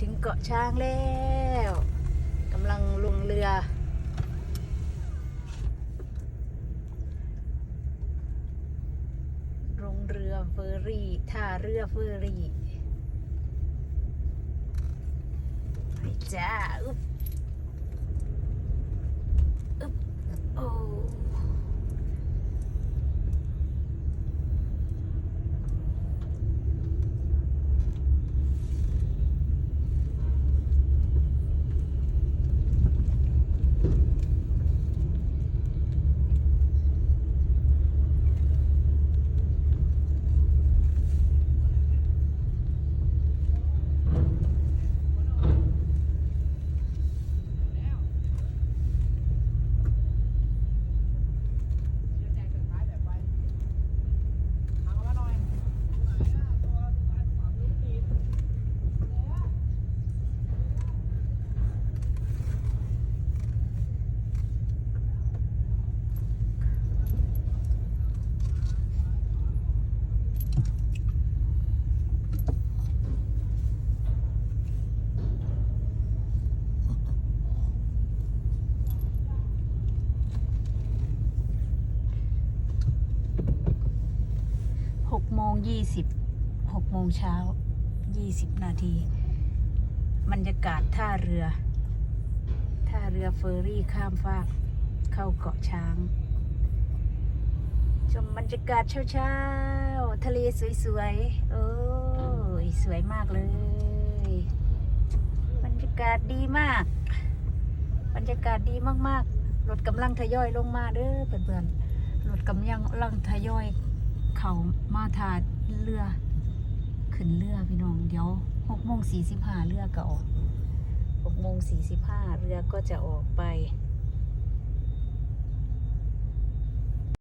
ถึงเกาะช้างแล้วกำลังลงเรือ ลงเรือเฟอร์รี่ท่าเรือเฟอร์รี่ไปจ้าอุ๊บอึ๊บโอ้หกโม งยี่สิบหกโมงเช้ายี่สิบนาทีบรรยากาศท่าเรือ ท่าเรือเฟอร์รี่ข้ามฟากเข้าเกาะช้าง ชมบรรยากาศเช้าๆ ทะเลสวยๆ โอ้ยสวยมากเลย บรรยากาศดีมาก บรรยากาศดีมากๆรถกำลังทยอยลงมาเด้อเพื่อนๆรถกำลังทยอย เขามาทาเรือ ขึ้นเรือพี่น้องเดี๋ยวหกโมงสี่สิบห้าเรือก็ออกหกโมงสี่สิบห้าเรือก็จะออกไป